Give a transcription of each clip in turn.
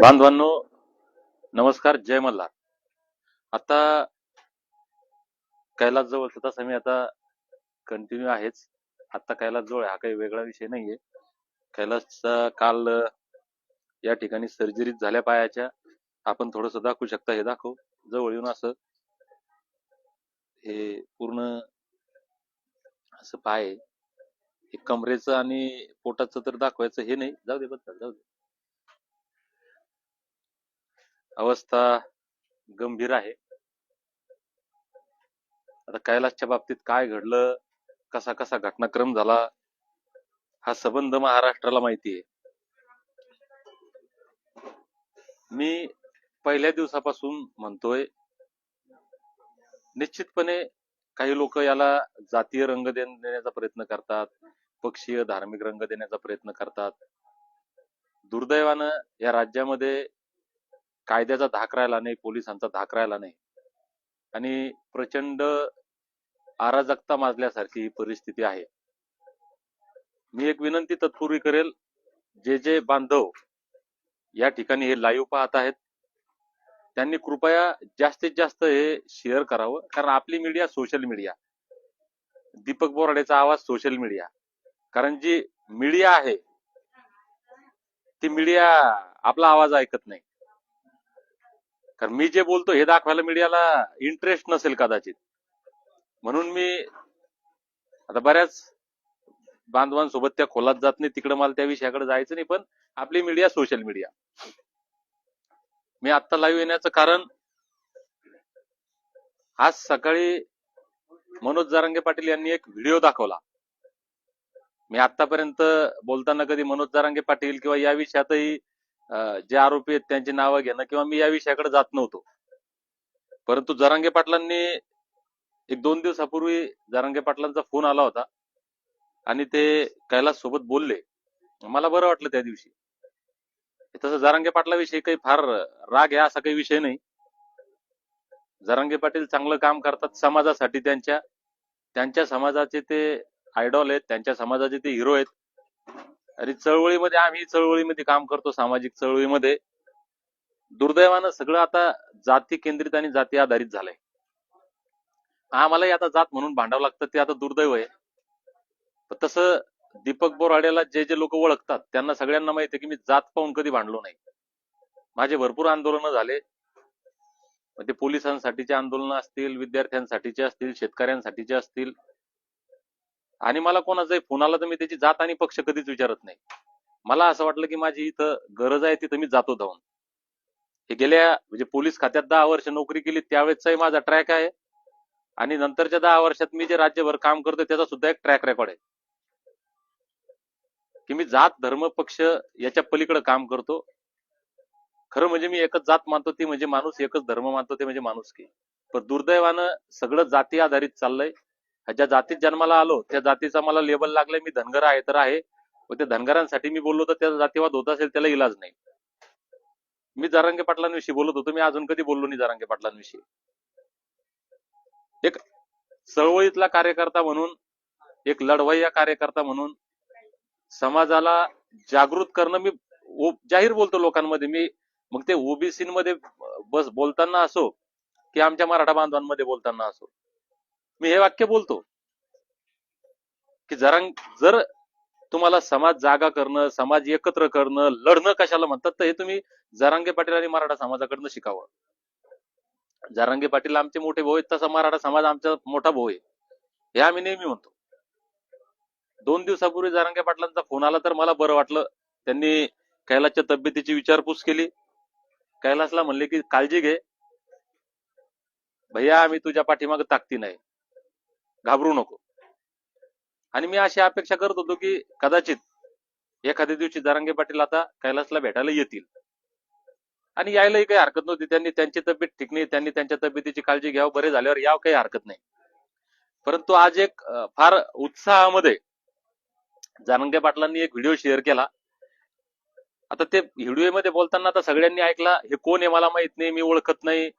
बांधवांनो नमस्कार जय मल्हार. आता कैलास जवळ तसा मी आता कंटिन्यू आहेच. आता कैलास जवळ हा काही वेगळा विषय नाहीये. कैलासचा काल या ठिकाणी सर्जरीत झाल्या पायाच्या. आपण थोडस दाखवू शकता हे दाखव. जवळ येऊन असं हे पूर्ण असं पाय आहे. हे कमरेचं आणि पोटाचं तर दाखवायचं हे नाही. जाऊ दे बद्दल जाऊ दे. अवस्था गंभीर आहे. आता कैलासच्या बाबतीत काय घडलं? कसा कसा घटनाक्रम झाला? हा संबंध महाराष्ट्राला माहिती आहे. मी पहिल्या दिवसापासून म्हणतोय निश्चितपणे काही लोक याला जातीय रंग देण्याचा प्रयत्न करतात. पक्षीय धार्मिक रंग देण्याचा प्रयत्न करतात. दुर्दैवानं या राज्यामध्ये कायद्याचा धाक राहिला नाही पोलिसांचा धाक राहिला नाही. आणि प्रचंड अराजकता माजल्यासारखी ही परिस्थिती आहे. मी एक विनंती तत्पूर्वी करेल जे जे बांधव या ठिकाणी हे लाईव्ह पाहत आहेत त्यांनी कृपया जास्तीत जास्त हे शेअर करावं कारण आपली मीडिया सोशल मीडिया दीपक बोराडेचा आवाज सोशल मीडिया कारण जी मीडिया आहे ती मीडिया आपला आवाज ऐकत नाही. कारण मी जे बोलतो हे दाखवायला मीडियाला इंटरेस्ट नसेल कदाचित. म्हणून मी आता बऱ्याच बांधवांसोबत त्या खोलात जात नाही तिकडे मला त्या विषयाकडे जायचं नाही पण आपली मीडिया सोशल मीडिया मी आत्ता लाईव्ह येण्याचं कारण आज सकाळी मनोज जारंगे पाटील यांनी एक व्हिडिओ दाखवला. मी आतापर्यंत बोलताना कधी मनोज जारांगे पाटील किंवा या विषयातही जे आरोपी आहेत त्यांची नावं घेणं किंवा मी या विषयाकडे जात नव्हतो. परंतु जरांगे पाटलांनी एक दोन दिवसापूर्वी जरांगे पाटलांचा फोन आला होता आणि ते कैलास सोबत बोलले. मला बरं वाटलं त्या दिवशी. तसं जरांगे पाटलाविषयी काही फार राग आहे असा काही विषय नाही. जरांगे पाटील चांगलं काम करतात समाजासाठी त्यांच्या त्यांच्या समाजाचे ते आयडॉल आहेत त्यांच्या समाजाचे ते हिरो आहेत. आणि चळवळीमध्ये आम्ही चळवळीमध्ये काम करतो सामाजिक चळवळीमध्ये. दुर्दैवानं सगळं आता जाती केंद्रित आणि जाती आधारित झालंय. आम्हालाही आता जात म्हणून भांडावं लागतं ते आता दुर्दैव आहे. पण तसं दीपक बोराडेला जे जे लोक ओळखतात त्यांना सगळ्यांना माहिती की मी जात पाहून कधी भांडलो नाही. माझे भरपूर आंदोलनं झाले. म्हणजे ते पोलिसांसाठीचे आंदोलनं असतील विद्यार्थ्यांसाठीचे असतील शेतकऱ्यांसाठीचे असतील आणि मला कोणाचाही फोन आला तर मी त्याची जात आणि पक्ष कधीच विचारत नाही. मला असं वाटलं की माझी इथं गरज आहे तिथं मी जातो धावून. हे गेल्या म्हणजे पोलीस खात्यात दहा वर्ष नोकरी केली त्यावेळेसचाही माझा ट्रॅक आहे. आणि नंतरच्या दहा वर्षात मी जे राज्यभर काम करतोय त्याचा सुद्धा एक ट्रॅक रेकॉर्ड आहे. की मी जात धर्म पक्ष याच्या पलीकडे काम करतो. खरं म्हणजे मी एकच जात मानतो ती म्हणजे माणूस एकच धर्म मानतो ते म्हणजे माणूस की पण दुर्दैवानं सगळं जाती आधारित चाललंय. ज्या जातीत जन्माला आलो त्या जातीचा मला लेबल लागलाय मी धनगर आहे तर आहे. व त्या धनगरांसाठी मी बोललो तर त्याचा जातीवाद होत असेल त्याला इलाज नाही. मी जारांगे पाटलांविषयी बोलत होतो मी अजून कधी बोललो नाही जारांगे पाटलांविषयी. एक चळवळीतला कार्यकर्ता म्हणून एक लढवय्या कार्यकर्ता म्हणून समाजाला जागृत करणं मी जाहीर बोलतो लोकांमध्ये. मी मग ते ओबीसी मध्ये बस बोलताना असो की आमच्या मराठा बांधवांमध्ये बोलताना असो. मी हे वाक्य बोलतो की जरा जर तुम्हाला समाज जागा करणं समाज एकत्र करणं लढणं कशाला म्हणतात तर हे तुम्ही जरांगे पाटील आणि मराठा समाजाकडनं शिकावं. जरांगे पाटील आमचे मोठे भाऊ आहेत तसा मराठा समाज आमचा मोठा भाऊ आहे. हे आम्ही नेहमी म्हणतो. दोन दिवसापूर्वी जरांगे पाटलांचा फोन आला तर मला बरं वाटलं. त्यांनी कैलासच्या तब्येतीची विचारपूस केली. कैलासला म्हणले की काळजी घे. भैया आम्ही तुझ्या पाठीमाग ताकती नाही. घाबरू नको. आणि मी अशी अपेक्षा करत होतो की कदाचित एखाद्या दिवशी जरांगे पाटील आता कैलासला भेटायला येतील. आणि यायलाही काही हरकत नव्हती. त्यांनी त्यांची तब्येत ठीक नाही. त्यांनी त्यांच्या तब्येतीची काळजी घ्यावं. बरे झाल्यावर याव काही हरकत नाही. परंतु आज एक फार उत्साहामध्ये जारंगे पाटलांनी एक व्हिडिओ शेअर केला. आता ते व्हिडिओमध्ये बोलताना आता सगळ्यांनी ऐकला हे कोण आहे मला माहीत नाही. मी ओळखत नाही.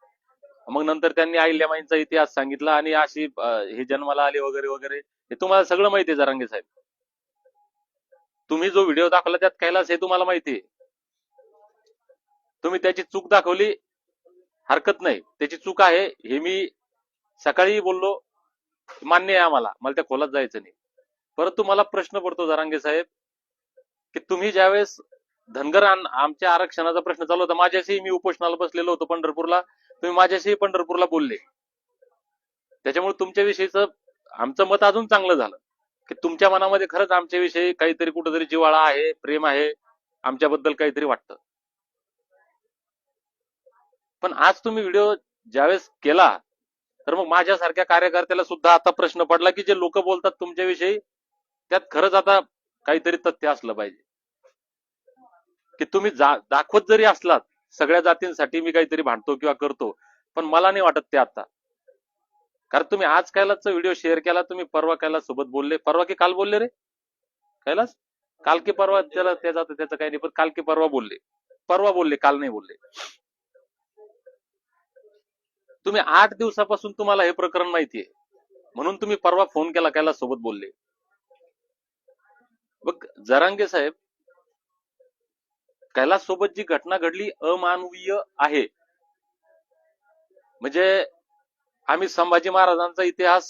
मग नंतर त्यांनी अहिल्याबाईंचा इतिहास सांगितला आणि अशी हे जन्माला आले वगैरे वगैरे हे तुम्हाला सगळं माहिती आहे जरांगे साहेब. तुम्ही जो व्हिडिओ दाखवला त्यात कैलास हे तुम्हाला माहिती आहे. तुम्ही त्याची चूक दाखवली हरकत नाही. त्याची चूक आहे हे मी सकाळी बोललो मान्य आहे आम्हाला मला त्या खोलात जायचं नाही. परंतु मला प्रश्न पडतो जरांगे साहेब की तुम्ही ज्यावेळेस धनगर आमच्या आरक्षणाचा प्रश्न चालू होता माझ्याशी मी उपोषणाला बसलेलो होतो पंढरपूरला तुम्ही माझ्याशी पंढरपूरला बोलले. त्याच्यामुळे तुमच्याविषयीच आमचं मत अजून चांगलं झालं. की तुमच्या मनामध्ये खरंच आमच्याविषयी काहीतरी कुठंतरी जिव्हाळा आहे प्रेम आहे आमच्याबद्दल काहीतरी वाटतं. पण आज तुम्ही व्हिडिओ ज्यावेळेस केला तर मग माझ्यासारख्या कार्यकर्त्याला सुद्धा आता प्रश्न पडला की जे लोक बोलतात तुमच्याविषयी त्यात खरंच आता काहीतरी तथ्य असलं पाहिजे. की तुम्ही जा- दाखवत जरी असलात सगळ्या जातींसाठी मी काहीतरी भांडतो किंवा करतो पण मला नाही वाटत ते आता. कारण तुम्ही आज कैलासचा व्हिडिओ शेअर केला तुम्ही परवा कैलास सोबत बोलले. परवा की काल बोलले रे? कैलास? काल की परवा त्याला त्याचा त्याचं काही नाही पण काल की परवा बोलले. परवा बोलले काल नाही बोलले. तुम्ही आठ दिवसापासून तुम्हाला हे प्रकरण माहितीये म्हणून तुम्ही परवा फोन केला कैलास सोबत बोलले. बघ जरांगे साहेब कैलास सोबत जी घटना घडली अमानवीय आहे. म्हणजे आम्ही संभाजी महाराजांचा इतिहास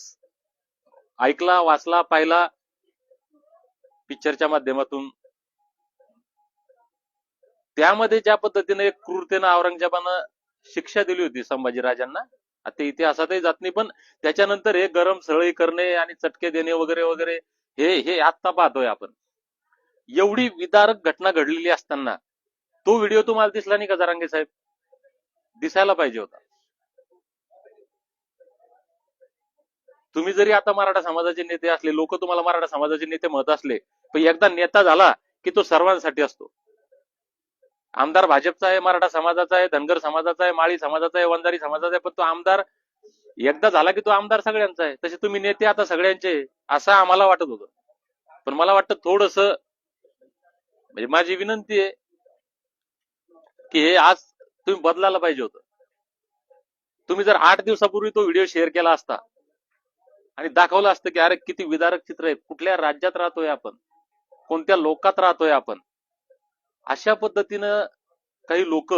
ऐकला वाचला पाहिला पिक्चरच्या माध्यमातून. त्यामध्ये ज्या पद्धतीने एक क्रूरतेनं औरंगजेबानं शिक्षा दिली होती संभाजीराजांना आता ते इतिहासातही जात नाही पण त्याच्यानंतर हे गरम सळई करणे आणि चटके देणे वगैरे वगैरे हे हे आत्ता पाहतोय आपण. एवढी विदारक घटना घडलेली असताना तो व्हिडिओ तुम्हाला दिसला नाही का जरांगे साहेब? दिसायला पाहिजे होता. तुम्ही जरी आता मराठा समाजाचे नेते असले लोक तुम्हाला मराठा समाजाचे नेते म्हणत असले पण एकदा नेता झाला की तो सर्वांसाठी असतो. आमदार भाजपचा आहे मराठा समाजाचा आहे धनगर समाजाचा आहे माळी समाजाचा आहे वंजारी समाजाचा आहे पण तो आमदार एकदा झाला की तो आमदार सगळ्यांचा आहे. तसे तुम्ही नेते आता सगळ्यांचे असं आम्हाला वाटत होतं. पण मला वाटतं थोडस म्हणजे माझी विनंती आहे की हे आज तुम्ही बदलायला पाहिजे होतं. तुम्ही जर आठ दिवसापूर्वी तो व्हिडिओ शेअर केला असता आणि दाखवलं असतं की अरे किती विदारक चित्र आहे कुठल्या राज्यात राहतोय आपण कोणत्या लोकात राहतोय आपण अशा पद्धतीनं काही लोक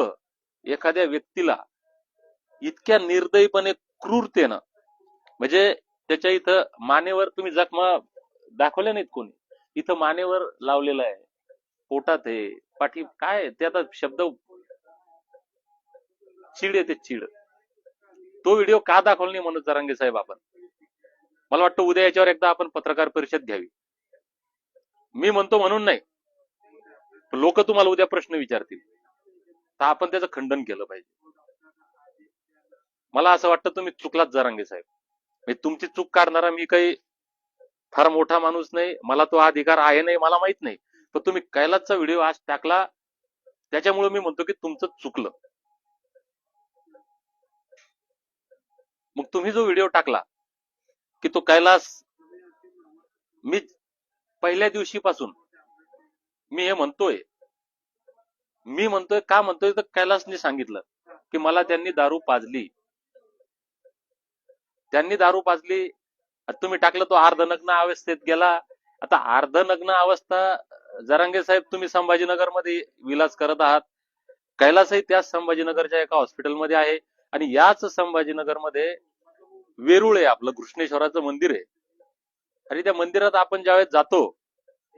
एखाद्या व्यक्तीला इतक्या निर्दयीपणे क्रूरतेनं म्हणजे त्याच्या इथं मानेवर तुम्ही जखमा दाखवल्या नाहीत कोणी इथं मानेवर लावलेलं आहे पोटात आहे पाठी काय ते आता शब्द चीड येते चीड. तो व्हिडिओ का दाखवला नाही मनोज जरांगे साहेब आपण? मला वाटतं उद्या याच्यावर एकदा आपण पत्रकार परिषद घ्यावी. मी म्हणतो म्हणून नाही. लोक तुम्हाला उद्या प्रश्न विचारतील. तर आपण त्याचं खंडन केलं पाहिजे. मला असं वाटतं तुम्ही चुकलाच जरांगे साहेब. म्हणजे तुमची चूक काढणारा मी काही फार मोठा माणूस नाही. मला तो अधिकार आहे नाही मला माहीत नाही. पण तुम्ही कैलासचा व्हिडिओ आज टाकला त्याच्यामुळे मी म्हणतो की तुमचं चुकलं. मग तुम्ही जो व्हिडिओ टाकला की तो कैलास मी पहिल्या दिवशीपासून मी हे म्हणतोय मी म्हणतोय का म्हणतोय तर कैलासने सांगितलं की मला त्यांनी दारू पाजली. त्यांनी दारू पाजली तुम्ही टाकलं तो अर्धनग्न अवस्थेत गेला. आता अर्धनग्न अवस्था जरांगे साहेब तुम्ही संभाजीनगरमध्ये विलास करत आहात. कैलासही त्याच संभाजीनगरच्या एका हॉस्पिटलमध्ये आहे. आणि याच संभाजीनगरमध्ये वेरूळ आहे आपलं कृष्णेश्वराचं मंदिर आहे. आणि त्या मंदिरात आपण ज्यावेळेस जातो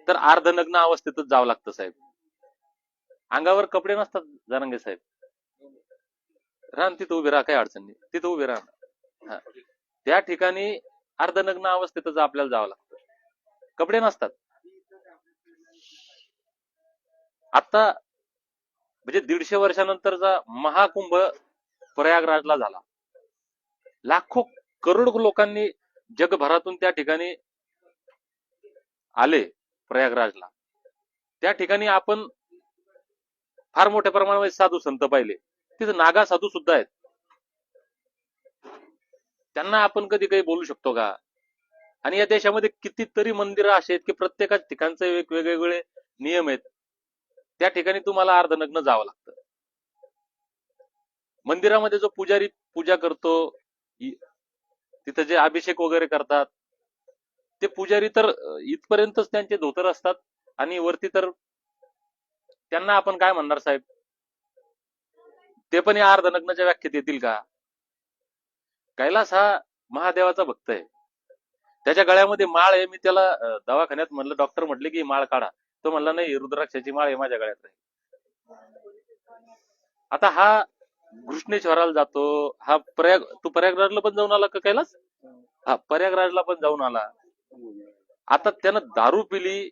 तर अर्धनग्न अवस्थेतच जावं लागतं साहेब. अंगावर कपडे नसतात जरांगे साहेब. राम तिथं उभे राहा काही अडचण नाही. तिथं उभे राहा. त्या ठिकाणी अर्धनग्न अवस्थेतच आपल्याला जावं लागतं. कपडे नसतात. आता म्हणजे दीडशे वर्षानंतरचा महाकुंभ प्रयागराजला झाला. लाखो करोड लोकांनी जगभरातून त्या ठिकाणी आले प्रयागराजला. त्या ठिकाणी आपण फार मोठ्या प्रमाणामध्ये साधू संत पाहिले. तिथे नागा साधू सुद्धा आहेत. त्यांना आपण कधी काही बोलू शकतो का? आणि या देशामध्ये कितीतरी मंदिरं अशी आहेत की प्रत्येकाच ठिकाणचे एक वेगवेगळे नियम आहेत. त्या ठिकाणी तुम्हाला अर्धनग्न जावं लागतं. मंदिरामध्ये जो पुजारी पूजा करतो तिथं जे अभिषेक वगैरे करतात ते पुजारी तर इथपर्यंतच त्यांचे धोतर असतात आणि वरती तर त्यांना आपण काय म्हणणार साहेब? ते पण या अर्धनग्नाच्या व्याख्येत येतील का? कैलास हा महादेवाचा भक्त आहे. त्याच्या गळ्यामध्ये माळ आहे. मी त्याला दवाखान्यात म्हणलं डॉक्टर म्हटले की माळ काढा. तो म्हणला नाही रुद्राक्षाची माळ आहे माझ्या गळ्यात आता हा घृष्णेश्वराला जातो. हा प्रयाग तू प्रयागराजला पण जाऊन आला का कैलास? हा प्रयागराजला पण जाऊन आला. आता त्यानं दारू पिली.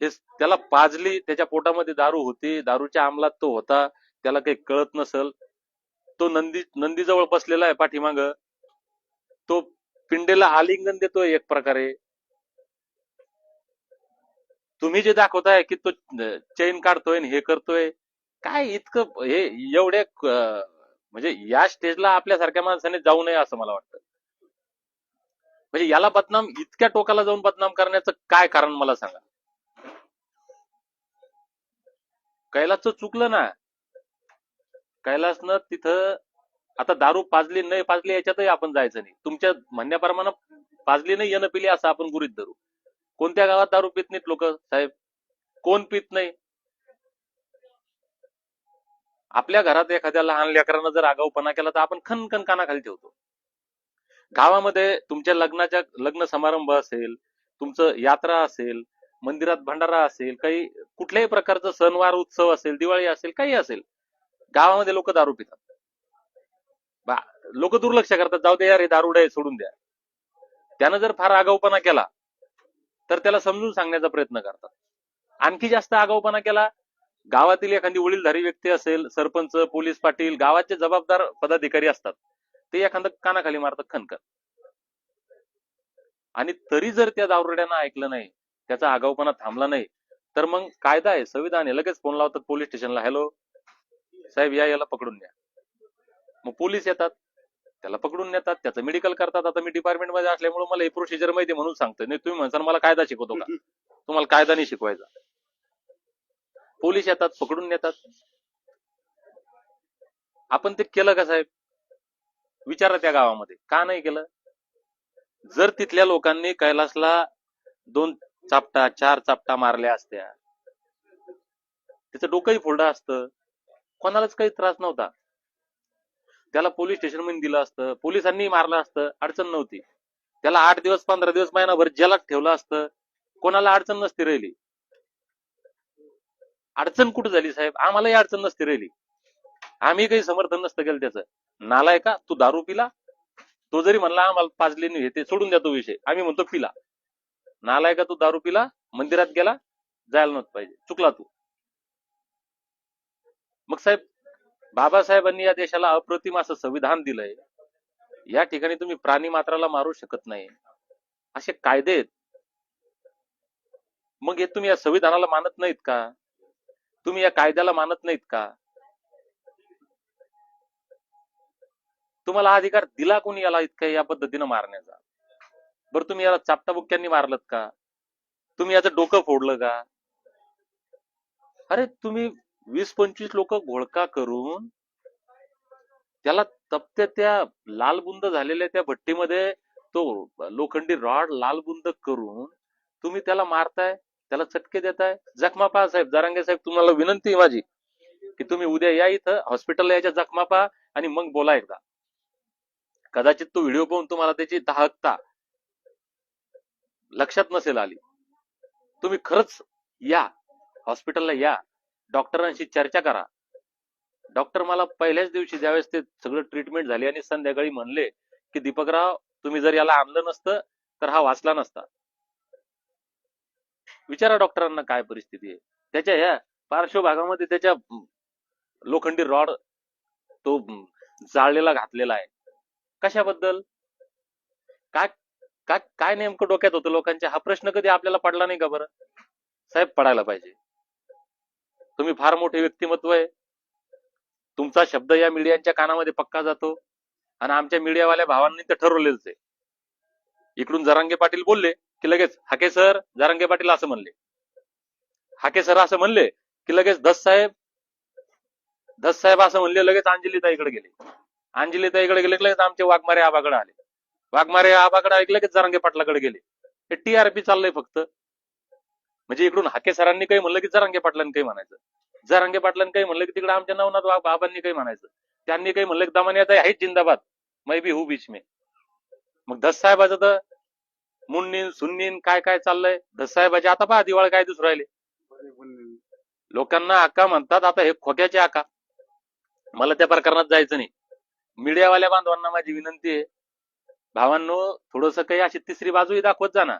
हे त्याला पाजली त्याच्या पोटामध्ये दारू होती. दारूच्या अंमलात तो होता. त्याला काही कळत नसल. तो नंदी नंदीजवळ बसलेला आहे पाठीमाग. तो पिंडेला आलिंगन देतोय एक प्रकारे. तुम्ही जे दाखवताय की तो चैन काढतोय आणि हे करतोय. काय इतकं हे एवढे म्हणजे या स्टेजला आपल्यासारख्या माणसाने जाऊ नये असं मला वाटतं. म्हणजे याला बदनाम इतक्या टोकाला जाऊन बदनाम करण्याचं काय कारण मला सांगा. कैलासचं चुकलं ना. कैलासनं तिथं आता दारू पाजली नाही पाजली याच्यातही आपण जायचं नाही. तुमच्या म्हणण्याप्रमाणे पाजली नाही येणं पिली असं आपण गुरीत धरू. कोणत्या गावात दारू पित नाहीत लोक साहेब? कोण पित नाही? आपल्या घरात एखाद्या लहान लेकरानं जर आगाऊपणा केला तर आपण खनखन कानाखाली ठेवतो. गावामध्ये तुमच्या लग्नाच्या लग्न समारंभ असेल तुमचं यात्रा असेल मंदिरात भंडारा असेल काही कुठल्याही प्रकारचं सणवार उत्सव असेल दिवाळी असेल काही असेल गावामध्ये लोक दारू पितात. लोक दुर्लक्ष करतात जाऊ दे यार हे दारुड सोडून द्या. त्यानं जर फार आगाऊपणा केला तर त्याला समजून सांगण्याचा प्रयत्न करतात. आणखी जास्त आगाऊपणा केला गावातील एखादी वडीलधारी व्यक्ती असेल सरपंच पोलीस पाटील गावाचे जबाबदार पदाधिकारी असतात ते एखादं कानाखाली मारतात खनखन आणि तरी जर त्या दारुड्यानं ऐकलं नाही त्याचा आगाऊपणा थांबला नाही तर मग कायदा आहे संविधान आहे लगेच फोन लावतात पोलीस स्टेशनला हॅलो साहेब या याला पकडून द्या. मग पोलीस येतात त्याला पकडून नेतात त्याचं मेडिकल करतात आता मी डिपार्टमेंटमध्ये असल्यामुळे मला हे प्रोसिजर माहिती आहे म्हणून सांगतोय नाही तुम्ही म्हणसान मला कायदा शिकवतो का? तुम्हाला कायदा नाही शिकवायचा. पोलीस येतात पकडून नेतात. आपण ते केलं का साहेब? विचारा त्या गावामध्ये. का नाही केलं? जर तिथल्या लोकांनी कैलासला दोन चापटा चार चापटा मारल्या असत्या त्याचं डोकंही फोल्डं असतं. कोणालाच काही त्रास नव्हता. त्याला पोलीस स्टेशनमध्ये दिलं असतं. पोलिसांनी मारलं असतं. अडचण नव्हती. त्याला आठ दिवस पंधरा दिवस महिनाभर जेलात ठेवलं असतं. कोणाला अडचण नसती राहिली. अडचण कुठं झाली साहेब? आम्हालाही अडचण नसती राहिली. आम्ही काही समर्थन नसतं केलं त्याचं. नालाय का? तू दारू पिला? तो जरी म्हणला आम्हाला पाजले नाही ते सोडून द्या तो विषय. आम्ही म्हणतो पिला. नालाय का तू दारू पिला? मंदिरात गेला? जायला नव्हतं पाहिजे. चुकला तू. मग साहेब बाबासाहेबांनी या देशाला अप्रतिम असं संविधान दिलंय. या ठिकाणी तुम्ही प्राणी मात्राला मारू शकत नाही. असे कायदे आहेत. मग हे तुम्ही या संविधानाला मानत नाहीत का? तुम्ही या कायद्याला मानत नाहीत का? तुम्हाला हा अधिकार दिला कोणी याला इतका या पद्धतीनं मारण्याचा? बरं तुम्ही याला चापटाबुक्क्यांनी मारलत का? तुम्ही याचं डोकं फोडलं का? अरे तुम्ही वीस पंचवीस लोक घोळका करून त्याला तप्त्या त्या लालबुंद झालेल्या त्या भट्टीमध्ये तो लोखंडी रॉड लालबुंद करून तुम्ही त्याला मारताय? त्याला चटके देताय. जखमा पहा साहेब जारांगे साहेब तुम्हाला विनंती माझी की तुम्ही उद्या या इथं हॉस्पिटलला याच्या जखमा पहा आणि मग बोला एकदा. कदाचित तो व्हिडिओ पाहून तुम्हाला त्याची दाहकता लक्षात नसेल आली. तुम्ही खरंच या हॉस्पिटलला या डॉक्टरांशी चर्चा करा. डॉक्टर मला पहिल्याच दिवशी ज्यावेळेस ते सगळं ट्रीटमेंट झाली आणि संध्याकाळी म्हणले की दीपकराव तुम्ही जर याला आणलं नसतं तर हा वाचला नसता. विचारा डॉक्टरांना काय परिस्थिती आहे. त्याच्या ह्या पार्श्वभागामध्ये त्याच्या लोखंडी रॉड तो जाळलेला घातलेला आहे. कशाबद्दल? काय काय काय नेमकं डोक्यात होतं लोकांच्या? हा प्रश्न कधी आपल्याला पडला नाही का बरं? साहेब पडायला पाहिजे. तुम्ही फार मोठे व्यक्तिमत्व आहे. तुमचा शब्द या मीडियाच्या कानामध्ये पक्का जातो. आणि आमच्या मीडियावाल्या भावांनी तर ठरवलेलंच आहे. इकडून जरांगे पाटील बोलले की लगेच हाके सर जारंगे पाटील असं म्हणले. हाके सर असं म्हणले की लगेच धस साहेब धस साहेब असं म्हणले लगेच अंजलीताईकडे गेले. अंजलीताईकडे गेले लगेच आमचे वाघमारे आबाकडे आले. वाघमारे आबाकडे ऐकलं की लगेच पाटलाकडे गेले. हे टीआरपी चाललंय फक्त. म्हणजे इकडून हाके सरांनी काही म्हणलं की जरांगे पाटलांनी काही म्हणायचं. जरांगे पाटलांनी काही म्हणलं की तिकडे आमच्या नवनाथ बाबांनी काही म्हणायचं. त्यांनी काही म्हणलं की दमाने आता आहेच जिंदाबाद. मै बी हू बीच मे. मग दस साहेबाचं तर मुन्नीन सुन्नीन काय काय चाललंय? धस साहेबाचे आता पहा दिवाळ काय दिसू राहिले. लोकांना आका म्हणतात आता हे खोक्याचे आका. मला त्या प्रकरणात जायचं नाही. मीडियावाल्या बांधवांना माझी विनंती आहे. भावांनो थोडस काही अशी तिसरी बाजूही दाखवत जा ना.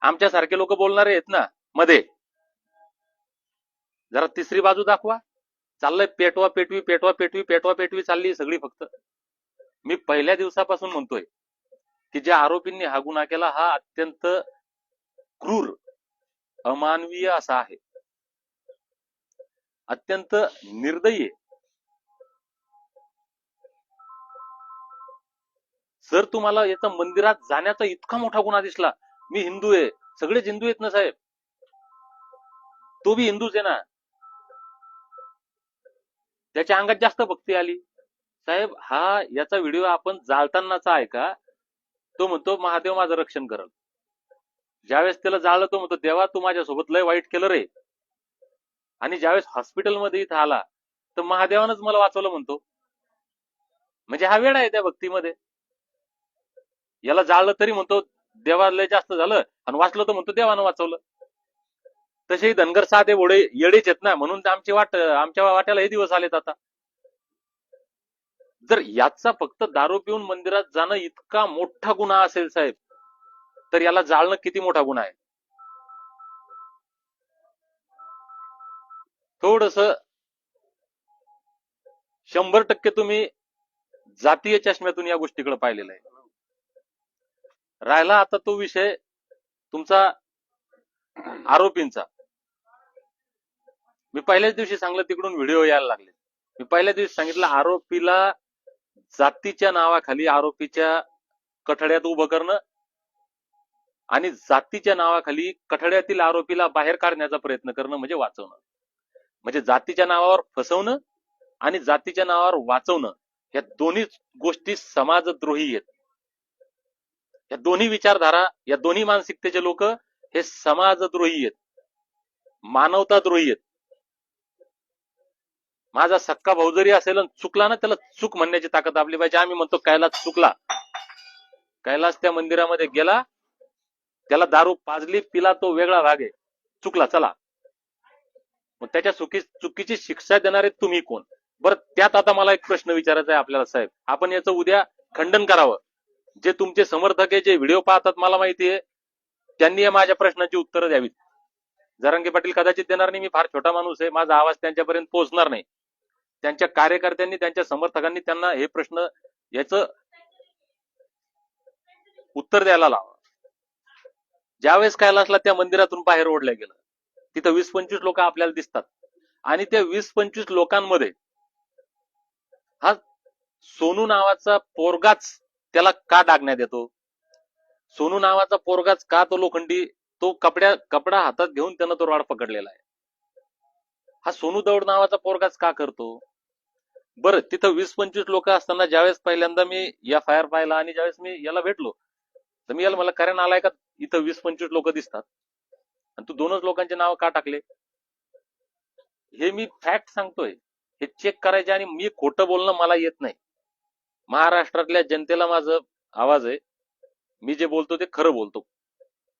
आमच्यासारखे लोक बोलणारे आहेत ना मध्ये. जरा तिसरी बाजू दाखवा. चाललंय पेटवा पेटवी पेटवा पेटवी पेटवा पेटवी चालली सगळी फक्त. मी पहिल्या दिवसापासून म्हणतोय की ज्या आरोपींनी हा गुन्हा केला हा अत्यंत क्रूर अमानवीय असा आहे. अत्यंत निर्दयी आहे. तुम्हाला याचा मंदिरात जाण्याचा इतका मोठा गुन्हा दिसला मी हिंदू आहे सगळेच हिंदू आहेत ना साहेब? तो बी हिंदूच आहे ना? त्याच्या अंगात जास्त भक्ती आली. साहेब हा याचा व्हिडिओ आपण जाळतानाचा आहे का? तो म्हणतो महादेव माझं रक्षण करल. ज्यावेळेस त्याला जाळलं तो म्हणतो देवा तू माझ्यासोबत लय वाईट केलं रे. आणि ज्यावेळेस हॉस्पिटलमध्ये इथं आला तर महादेवानच मला वाचवलं म्हणतो. म्हणजे हा वेळ आहे त्या भक्तीमध्ये. याला जाळलं तरी म्हणतो देवा लय जास्त झालं. आणि वाचलं तर म्हणतो देवानं वाचवलं. तसेही धनगर साधे ओढे येडेच आहेत ना म्हणून आमची वाट आमच्या वाट्याला हे दिवस आलेत आता. जर याचा फक्त दारू पिऊन मंदिरात जाणं इतका मोठा गुन्हा असेल साहेब तर याला जाळणं किती मोठा गुन्हा आहे? थोडस शंभर टक्के तुम्ही जातीय चष्म्यातून या गोष्टीकडे पाहिलेलं आहे. राहिला आता तो विषय तुमचा आरोपींचा. मी पहिल्याच दिवशी सांगलं तिकडून व्हिडिओ यायला लागले. मी पहिल्या दिवशी सांगितलं आरोपीला जातीच्या नावाखाली आरोपीच्या कठड्यात उभं करणं आणि जातीच्या नावाखाली कठड्यातील आरोपीला बाहेर काढण्याचा प्रयत्न करणं म्हणजे वाचवणं. म्हणजे जातीच्या नावावर फसवणं आणि जातीच्या नावावर वाचवणं या दोन्ही गोष्टी समाजद्रोही आहेत. या दोन्ही विचारधारा या दोन्ही मानसिकतेचे लोक हे समाजद्रोही आहेत. मानवताद्रोही आहेत. माझा सक्का भाऊ जरी असेल चुकला ना त्याला चूक म्हणण्याची ताकद आपली पाहिजे. आम्ही म्हणतो कैलास चुकला. कैलास त्या मंदिरामध्ये गेला त्याला दारू पाजली पिला तो वेगळा भाग आहे. चुकला चला. मग त्याच्या चुकी चुकीची शिक्षा देणारे तुम्ही कोण? बरं त्यात आता मला एक प्रश्न विचारायचा आहे आपल्याला साहेब. आपण याचं उद्या खंडन करावं. जे तुमचे समर्थक आहे जे व्हिडिओ पाहतात मला माहिती आहे त्यांनी या माझ्या प्रश्नाची उत्तरं द्यावीत. जरांगे पाटील कदाचित देणार नाही मी फार छोटा माणूस आहे माझा आवाज त्यांच्यापर्यंत पोहोचणार नाही. त्यांच्या कार्यकर्त्यांनी त्यांच्या समर्थकांनी त्यांना हे प्रश्न याच उत्तर द्यायला लावा ज्यावेळेस कैलासला त्या मंदिरातून बाहेर ओढल्या गेलं. तिथं वीस पंचवीस लोक आपल्याला दिसतात. आणि त्या वीस पंचवीस लोकांमध्ये हा सोनू नावाचा पोरगाच त्याला का डागण्यात येतो? सोनू नावाचा पोरगाच का तो लोखंडी तो कपड्या कपडा हातात घेऊन त्यानं तो रॉड पकडलेला आहे? हा सोनू दौड नावाचा पोरगाच का करतो? बरं तिथं वीस पंचवीस लोक असताना ज्यावेळेस पहिल्यांदा मी एफ आय आर पाहिला आणि ज्यावेळेस मी याला भेटलो तर मी याला मला कारण आलाय का? इथं वीस पंचवीस लोक दिसतात. आणि तू दोनच लोकांचे नाव का टाकले? हे मी फॅक्ट सांगतोय. हे चेक करायचे आणि मी खोटं बोलणं मला येत नाही. महाराष्ट्रातल्या जनतेला माझं आवाज आहे. मी जे बोलतो ते खरं बोलतो.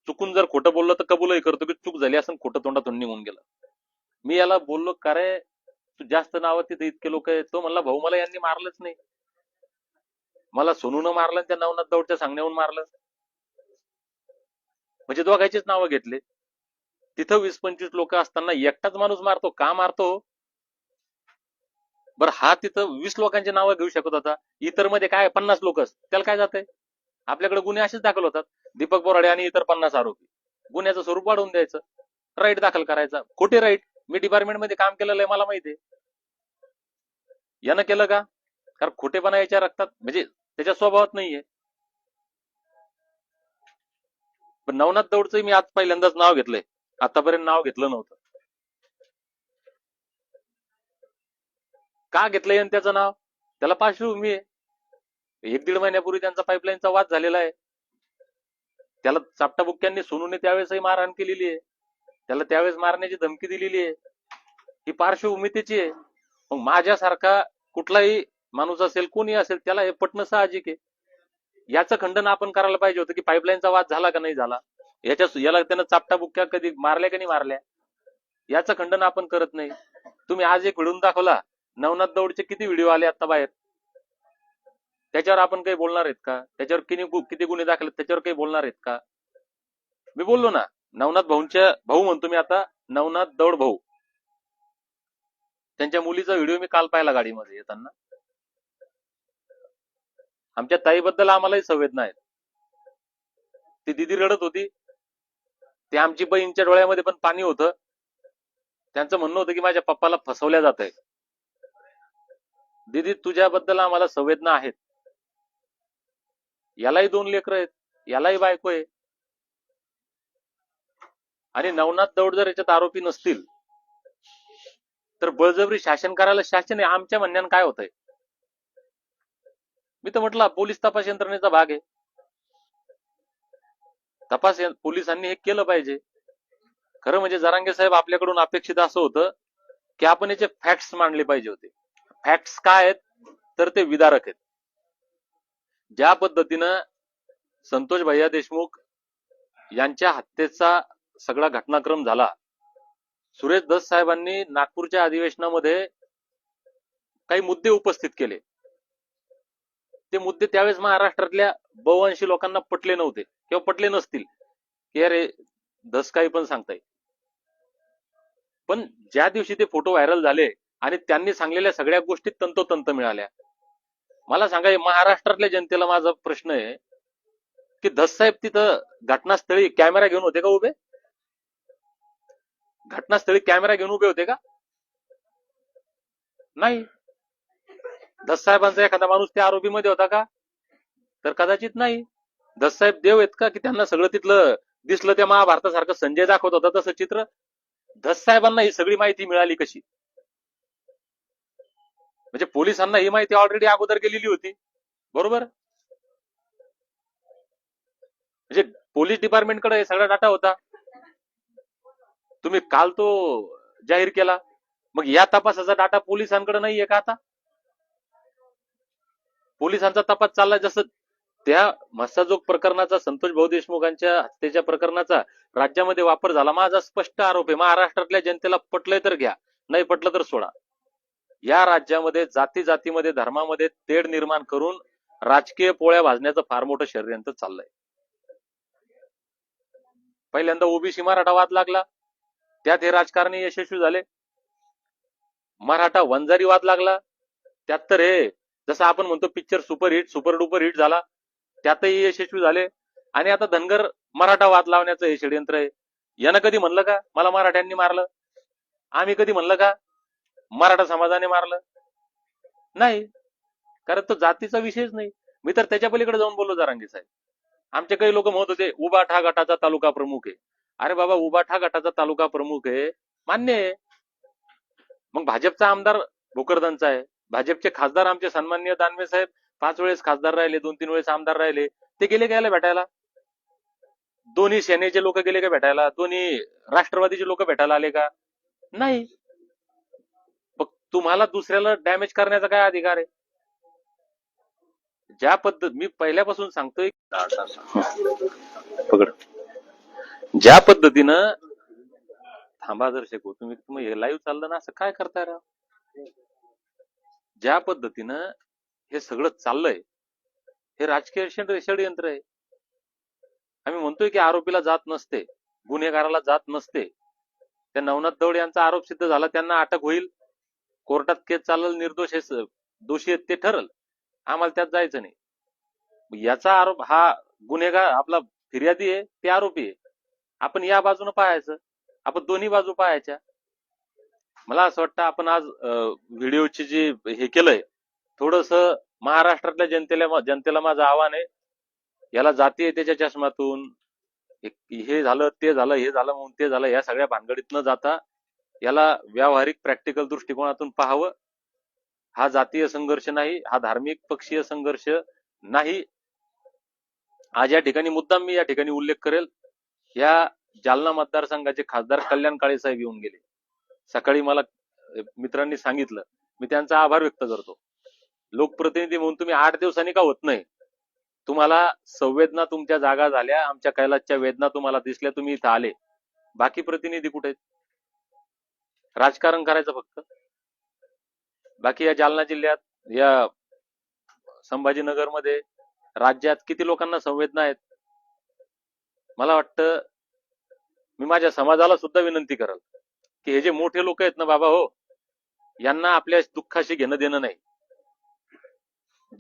चुकून जर खोटं बोललं तर कबूलही करतो की चूक झाली असं खोटं तोंडातून निघून गेलं. मी याला बोललो का रे जास्त नावं तिथे इतके लोक आहेत. तो म्हणला भाऊ मला यांनी मारलंच नाही. मला सोनून मारलं त्या नवनाथ दौडच्या सांगण्याहून मारलं. म्हणजे दोघांचीच नावं घेतले. तिथं वीस पंचवीस लोक असताना एकटाच माणूस मारतो का मारतो? बरं हा तिथं वीस लोकांची नावं घेऊ शकत होता. इतरमध्ये काय पन्नास लोक त्याला काय जाते आपल्याकडे गुन्हे असेच दाखल होतात. दीपक बोराडे आणि इतर पन्नास आरोपी. गुन्ह्याचं स्वरूप वाढवून द्यायचं. राईट दाखल करायचा. खोटे राईट. मी डिपार्टमेंटमध्ये काम केलेलं आहे मला माहिती आहे. यानं केलं का? कारण खोटेपणा याच्या रक्तात म्हणजे त्याच्या स्वभावात नाहीये. पण नवनाथ दौडचं मी आज पहिल्यांदाच नाव घेतलंय. आतापर्यंत नाव घेतलं नव्हतं. का घेतलंय त्याचं नाव? त्याला पार्श्वभूमी आहे. एक दीड महिन्यापूर्वी त्यांचा पाईपलाईनचा वाद झालेला आहे. त्याला चापटाबुक्क्यांनी सोनूने त्यावेळेसही मारहाण केलेली आहे. त्याला त्यावेळेस मारण्याची धमकी दिलेली आहे. ही पार्श्वभूमितेची आहे. मग माझ्यासारखा कुठलाही माणूस असेल कोणी असेल त्याला हे पटणं साहजिक आहे. याचं खंडन आपण करायला पाहिजे होतं की पाईपलाईनचा वाद झाला का नाही झाला. याच्या याला त्यानं चापटा बुक्क्या कधी मारल्या का नाही मारल्या. याचं खंडन आपण करत नाही. तुम्ही आज एक व्हिडिओ दाखवला. नवनाथ दौडचे किती व्हिडिओ आले आता बाहेर? त्याच्यावर आपण काही बोलणार आहेत का? त्याच्यावर किती किती गुन्हे दाखल त्याच्यावर काही बोलणार आहेत का? मी बोललो ना. नवनाथ भाऊंच्या भाऊ म्हणतो मी आता नवनाथ दौड भाऊ. त्यांच्या मुलीचा व्हिडिओ मी काल पाहिला गाडीमध्ये येताना. आमच्या ताईबद्दल आम्हालाही संवेदना आहेत. ती दिदी रडत होती. ते आमची बहीणच्या डोळ्यामध्ये पण पाणी होतं. त्यांचं म्हणणं होतं की माझ्या पप्पाला फसवल्या जात आहे दिदी तुझ्याबद्दल आम्हाला संवेदना आहेत. यालाही दोन लेकर आहेत. यालाही बायको आहे. आणि नवनाथ दौड जर याच्यात आरोपी नसतील तर बळजबरी शासन करायला शासन आहे आमच्या म्हणण्यानं काय होतंय? मी तर म्हटलं पोलीस तपास यंत्रणेचा भाग आहे. तपास पोलिसांनी हे केलं पाहिजे. खरं म्हणजे जरांगे साहेब आपल्याकडून अपेक्षित असं होतं की आपण याचे फॅक्ट्स मांडले पाहिजे होते. फॅक्ट्स काय आहेत तर ते विदारक आहेत. ज्या पद्धतीनं संतोष भैया देशमुख यांच्या हत्येचा सगळा घटनाक्रम झाला. सुरेश दस साहेबांनी नागपूरच्या अधिवेशनामध्ये काही मुद्दे उपस्थित केले. ते मुद्दे त्यावेळेस महाराष्ट्रातल्या बहुअंशी लोकांना पटले नव्हते किंवा पटले नसतील. की अरे दस काही पण सांगताय. पण ज्या दिवशी ते फोटो व्हायरल झाले आणि त्यांनी सांगलेल्या सगळ्या गोष्टी तंतोतंत मिळाल्या. मला सांगा महाराष्ट्रातल्या जनतेला माझा प्रश्न आहे की धस साहेब तिथं घटनास्थळी कॅमेरा घेऊन होते का उभे? घटनास्थळी कॅमेरा घेऊन उभे होते का? नाही. धस साहेबांचा एखादा माणूस त्या आरोपीमध्ये होता का? तर कदाचित नाही. धस साहेब देव आहेत का? की त्यांना सगळं तिथलं दिसलं त्या महाभारतासारखं संजय दाखवत होता तसं चित्र? धस साहेबांना ही सगळी माहिती मिळाली कशी? म्हणजे पोलिसांना ही माहिती ऑलरेडी अगोदर गेलेली होती. बरोबर? म्हणजे पोलीस डिपार्टमेंटकडे सगळा डाटा होता. तुम्ही काल तो जाहीर केला. मग या तपासाचा डाटा पोलिसांकडे नाहीये का आता? पोलिसांचा तपास चाललाय. जसं त्या मस्साजोग प्रकरणाचा संतोष भाऊ देशमुखांच्या हत्येच्या प्रकरणाचा राज्यामध्ये वापर झाला. माझा स्पष्ट आरोप आहे. महाराष्ट्रातल्या जनतेला पटलंय तर घ्या. नाही पटलं तर सोडा. या राज्यामध्ये जाती जातीमध्ये धर्मामध्ये तेढ निर्माण करून राजकीय पोळ्या भाजण्याचं फार मोठं षडयंत्र चाललंय. पहिल्यांदा ओबीसी मराठा वाद लागला. त्यात हे राजकारणी यशस्वी झाले. मराठा वंजारी वाद लागला. त्यात तर हे जसं आपण म्हणतो picture super hit super duper hit झाला. त्यातही यशस्वी झाले. आणि आता धनगर मराठा वाद लावण्याचं हे षडयंत्र आहे. यानं कधी म्हणलं का? मला मराठ्यांनी मारलं. आम्ही कधी म्हणलं का? मराठा समाजाने मारलं. नाही. कारण तो जातीचा विषयच नाही. मी तर त्याच्या पलीकडे जाऊन बोललो जारांगी साहेब. आमचे काही लोक म्हणत होते उबाठा गटाचा तालुका प्रमुख आहे. अरे बाबा उबाठा गटाचा तालुका प्रमुख आहे. मान्य आहे. मग भाजपचा आमदार भोकरदनचा आहे. भाजपचे खासदार आमचे सन्मान्य दानवे साहेब पाच वेळेस खासदार राहिले दोन तीन वेळेस आमदार राहिले. ते गेले काय भेटायला? दोन्ही सेनेचे लोक गेले का भेटायला? दोन्ही राष्ट्रवादीचे लोक भेटायला आले का? नाही. तुम्हाला दुसऱ्याला डॅमेज करण्याचा काय अधिकार आहे? ज्या पद्धत मी पहिल्यापासून सांगतोय पकड. ज्या पद्धतीनं थांबा जर शिकू तुम्ही तुम्ही हे लाईव्ह चाललं ना असं काय करताय राव? ज्या पद्धतीनं हे सगळं चाललंय हे राजकीय षडयंत्र आहे. आम्ही म्हणतोय की आरोपीला जात नसते गुन्हेगाराला जात नसते. त्या नवनाथ दौड यांचा आरोप सिद्ध झाला त्यांना अटक होईल. कोर्टात केस चालल निर्दोष दोषी आहेत ते ठरल. आम्हाला त्यात जायचं नाही. याचा आरोप हा गुन्हेगार आपला फिर्यादी आहे ते आरोपी आहे. आपण या बाजूने पाहायचं आपण दोन्ही बाजू पाहायच्या. मला असं वाटतं आपण आज व्हिडिओची जी हे केलंय थोडस महाराष्ट्रातल्या जनतेला जनतेला माझं आव्हान आहे. याला जाते त्याच्या चष्मातून हे- हे झालं ते झालं हे झालं म्हणून ते झालं या सगळ्या भानगडीत न जाता याला व्यावहारिक प्रॅक्टिकल दृष्टिकोनातून पाहावं. हा जातीय संघर्ष नाही हा धार्मिक पक्षीय संघर्ष नाही. आज या ठिकाणी मुद्दाम मी या ठिकाणी उल्लेख करेल. या जालना मतदारसंघाचे खासदार कल्याण काळे साहेब येऊन गेले. सकाळी मला मित्रांनी सांगितलं. मी त्यांचा आभार व्यक्त करतो. लोकप्रतिनिधी म्हणून तुम्ही आठ दिवसांनी का होत नाही? तुम्हाला संवेदना तुमच्या जागा झाल्या आमच्या कैलासच्या वेदना तुम्हाला दिसल्या तुम्ही इथं आले. बाकी प्रतिनिधी कुठे आहेत? राजकारण करायचं फक्त. बाकी या जालना जिल्ह्यात या संभाजीनगरमध्ये राज्यात किती लोकांना संवेदना आहेत? मला वाटतं मी माझ्या समाजाला सुद्धा विनंती कराल की हे जे मोठे लोक आहेत ना बाबा हो यांना आपल्या दुःखाशी घेणं देणं नाही.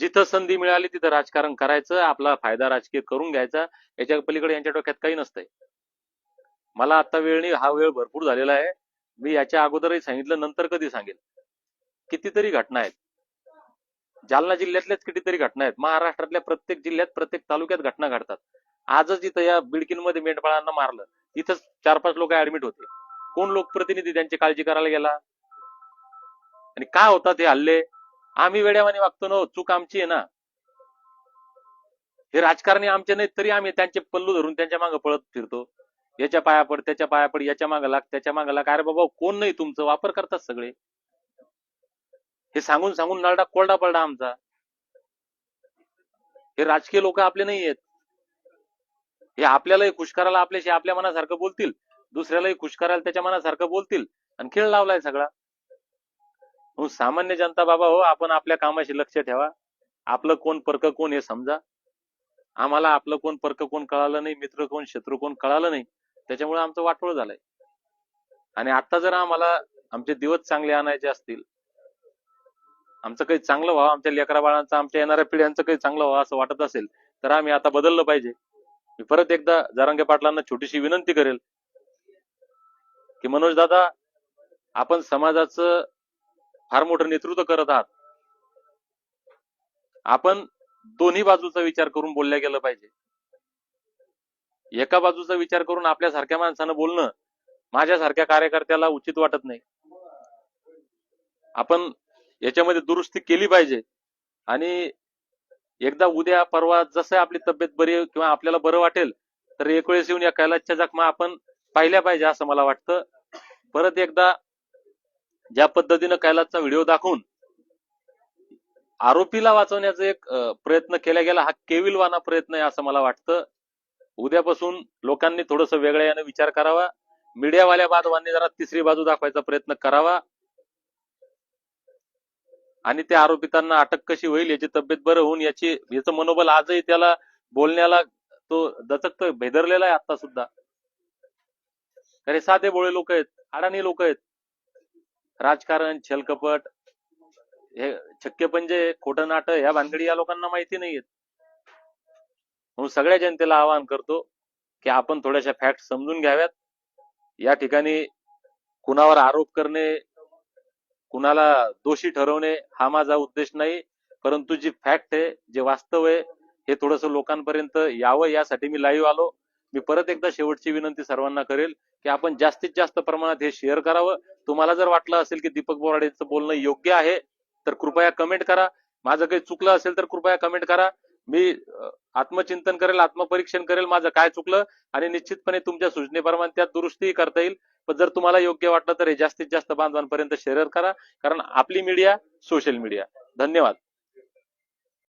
जिथं संधी मिळाली तिथं राजकारण करायचं आपला फायदा राजकीय करून घ्यायचा याच्या पलीकडे यांच्या डोक्यात काही नसतंय. मला आता वेळ नाही हा वेळ भरपूर झालेला आहे. मी याच्या अगोदरही सांगितलं नंतर कधी सांगेल कितीतरी घटना आहेत. जालना जिल्ह्यातल्याच कितीतरी घटना आहेत. महाराष्ट्रातल्या प्रत्येक जिल्ह्यात प्रत्येक तालुक्यात घटना घडतात. आजच इथं या बिडकीनमध्ये मेंढपाळांना मारलं. इथं चार पाच लोक ऍडमिट होते. कोण लोकप्रतिनिधी त्यांची काळजी करायला गेला? आणि काय होतात हे हल्ले? आम्ही वेड्यावानी वागतो ना हो, चूक आमची आहे ना. हे राजकारणी आमचे नाहीत तरी आम्ही त्यांचे पल्लू धरून त्यांच्या मागे पळत फिरतो. याच्या पाया पड त्याच्या पाया पड याच्या मागे लाग त्याच्यामागे लाग. अरे बाबा कोण नाही तुमचं? वापर करतात सगळे. हे सांगून सांगून नरडा कोरडा पडला आमचा. हे राजकीय लोक आपले नाही आहेत. हे आपल्यालाही खुश करायला आपल्याशी आपल्या मनासारखं बोलतील. दुसऱ्यालाही खुश करायला त्याच्या मनासारखं बोलतील. आणि खेळ लावलाय सगळा. हो सामान्य जनता बाबा हो आपण आपल्या कामाशी लक्ष ठेवा. आपलं कोण परक कोण हे समजा. आम्हाला आपलं कोण परक कोण कळालं नाही मित्र कोण शत्रू कोण कळालं नाही त्याच्यामुळे आमचं वाटोळ झालंय. आणि आता जर आम्हाला आमचे दिवस चांगले आणायचे असतील आमचं काही चांगलं व्हावं आमच्या लेकरा बाळांचं आमच्या येणाऱ्या पिढ्यांचं काही चांगलं व्हावं असं वाटत असेल तर आम्ही आता बदललं पाहिजे. मी परत एकदा जरांगे पाटलांना छोटीशी विनंती करेल की मनोज दादा आपण समाजाचं फार मोठं नेतृत्व करत आहात. आपण दोन्ही बाजूचा विचार करून बोलल्या गेलं पाहिजे. एका बाजूचा विचार करून आपल्यासारख्या माणसानं बोलणं माझ्यासारख्या कार्यकर्त्याला उचित वाटत नाही. आपण याच्यामध्ये दुरुस्ती केली पाहिजे. आणि एकदा उद्या परवा जसं आपली तब्येत बरी किंवा आपल्याला बरं वाटेल तर एक वेळेस येऊन या कैलासच्या जखमा आपण पाहिल्या पाहिजे असं मला वाटतं. परत एकदा ज्या पद्धतीनं कैलासचा व्हिडिओ दाखवून आरोपीला वाचवण्याचा एक प्रयत्न केला गेला हा केविलवाना प्रयत्न आहे असं मला वाटतं. उद्यापासून लोकांनी थोडस वेगळ्या याने विचार करावा. मीडियावाल्या बाजवांनी जरा तिसरी बाजू दाखवायचा प्रयत्न करावा. आणि त्या आरोपितांना अटक कशी होईल याची तब्येत बरं होऊन याची याचं मनोबल आजही त्याला बोलण्याला तो दचकतोय भेदरलेला आहे आता सुद्धा. अरे साधे बोळे लोक आहेत अडाणी लोक आहेत. राजकारण छलकपट हे छक्के पंजे खोटं नाटक ह्या भानगडी या लोकांना माहिती नाहीयेत. म्हणून सगळ्या जनतेला आवाहन करतो की आपण थोड्याशा फॅक्ट समजून घ्याव्यात. या ठिकाणी कुणावर आरोप करणे कुणाला दोषी ठरवणे हा माझा उद्देश नाही परंतु जी फॅक्ट आहे जे वास्तव आहे हे थोडस लोकांपर्यंत यावं यासाठी मी लाईव्ह आलो. मी परत एकदा शेवटची विनंती सर्वांना करेल की आपण जास्तीत जास्त प्रमाणात हे शेअर करावं. तुम्हाला जर वाटलं असेल की दीपक बोराडेचं बोलणं योग्य आहे तर कृपया कमेंट करा. माझं काही चुकलं असेल तर कृपया कमेंट करा. मी आत्मचिंतन करेल आत्मपरीक्षण करेल माझं काय चुकलं आणि निश्चितपणे तुमच्या सूचनेप्रमाणे त्यात दुरुस्तीही करता येईल. पण जर तुम्हाला योग्य वाटलं तर हे जास्तीत जास्त बांधवांपर्यंत शेअर करा. कारण आपली मीडिया सोशल मीडिया धन्यवाद.